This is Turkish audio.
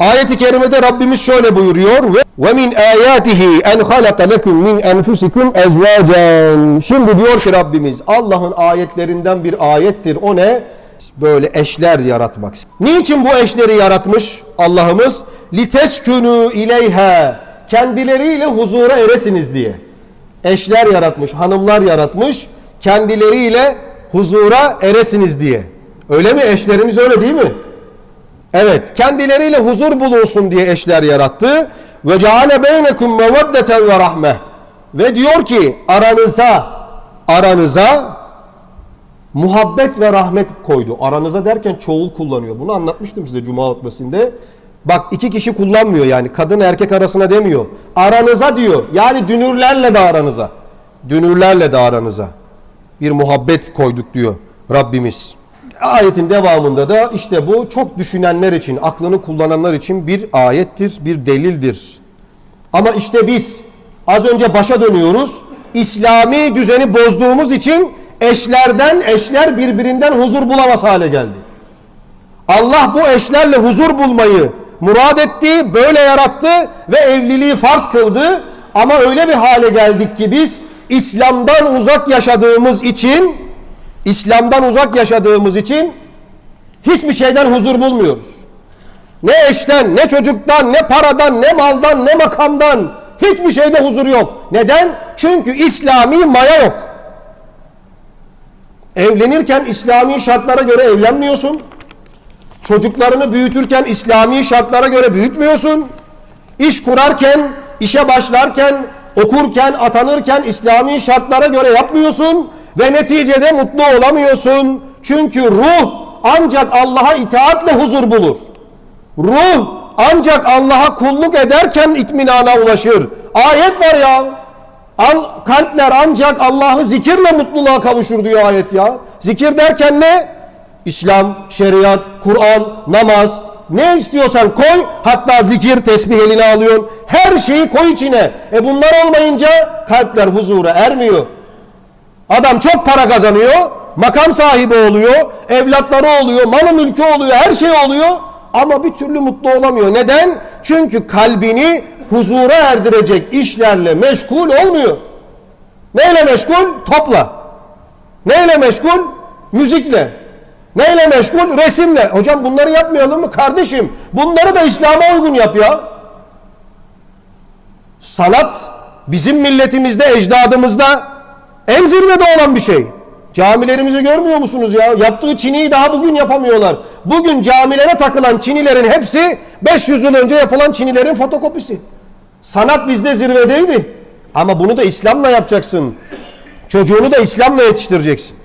Ayet-i kerimede Rabbimiz şöyle buyuruyor ve ve min ayatihi en halaka lekum min enfusikum ezvacen. Şimdi diyor ki Rabbimiz Allah'ın ayetlerinden bir ayettir. O ne? Böyle eşler yaratmak. Niçin bu eşleri yaratmış Allah'ımız? Liteskünü ileyha. Kendileriyle huzura eresiniz diye. Eşler yaratmış, hanımlar yaratmış. Kendileriyle huzura eresiniz diye. Öyle mi? Eşlerimiz öyle değil mi? Evet, kendileriyle huzur bulunsun diye eşler yarattı. Ve ceale beynekum meveddeten ve rahme. Ve diyor ki aranıza aranıza muhabbet ve rahmet koydu. Aranıza derken çoğul kullanıyor. Bunu anlatmıştım size cuma hutbesinde. Bak iki kişi kullanmıyor yani kadın erkek arasına demiyor. Aranıza diyor. Yani dünürlerle de aranıza. Dünürlerle de aranıza. Bir muhabbet koyduk diyor Rabbimiz. Ayetin devamında da işte bu çok düşünenler için, aklını kullananlar için bir ayettir, bir delildir. Ama işte biz az önce başa dönüyoruz. İslami düzeni bozduğumuz için eşlerden eşler birbirinden huzur bulamaz hale geldi. Allah bu eşlerle huzur bulmayı murad etti, böyle yarattı ve evliliği farz kıldı. Ama öyle bir hale geldik ki biz İslam'dan uzak yaşadığımız için İslam'dan uzak yaşadığımız için hiçbir şeyden huzur bulmuyoruz. Ne eşten, ne çocuktan, ne paradan, ne maldan, ne makamdan hiçbir şeyde huzur yok. Neden? Çünkü İslami maya yok. Evlenirken İslami şartlara göre evlenmiyorsun. Çocuklarını büyütürken İslami şartlara göre büyütmüyorsun. İş kurarken, işe başlarken, okurken, atanırken İslami şartlara göre yapmıyorsun ve neticede mutlu olamıyorsun. Çünkü ruh ancak Allah'a itaatle huzur bulur. Ruh ancak Allah'a kulluk ederken itminana ulaşır. Ayet var ya. Al, kalpler ancak Allah'ı zikirle mutluluğa kavuşur diyor ayet ya. Zikir derken ne? İslam, şeriat, Kur'an, namaz, ne istiyorsan koy. Hatta zikir, tesbih eline alıyorsun. Her şeyi koy içine. E bunlar olmayınca kalpler huzura ermiyor. Adam çok para kazanıyor, makam sahibi oluyor, evlatları oluyor, malı mülkü oluyor, her şey oluyor. Ama bir türlü mutlu olamıyor. Neden? Çünkü kalbini huzura erdirecek işlerle meşgul olmuyor. Neyle meşgul? Topla. Neyle meşgul? Müzikle. Neyle meşgul? Resimle. Hocam bunları yapmayalım mı? Kardeşim bunları da İslam'a uygun yap ya. Sanat bizim milletimizde, ecdadımızda en zirvede olan bir şey. Camilerimizi görmüyor musunuz ya? Yaptığı çiniyi daha bugün yapamıyorlar. Bugün camilere takılan çinilerin hepsi 500 yıl önce yapılan çinilerin fotokopisi. Sanat bizde zirvedeydi. Ama bunu da İslam'la yapacaksın. Çocuğunu da İslam'la yetiştireceksin.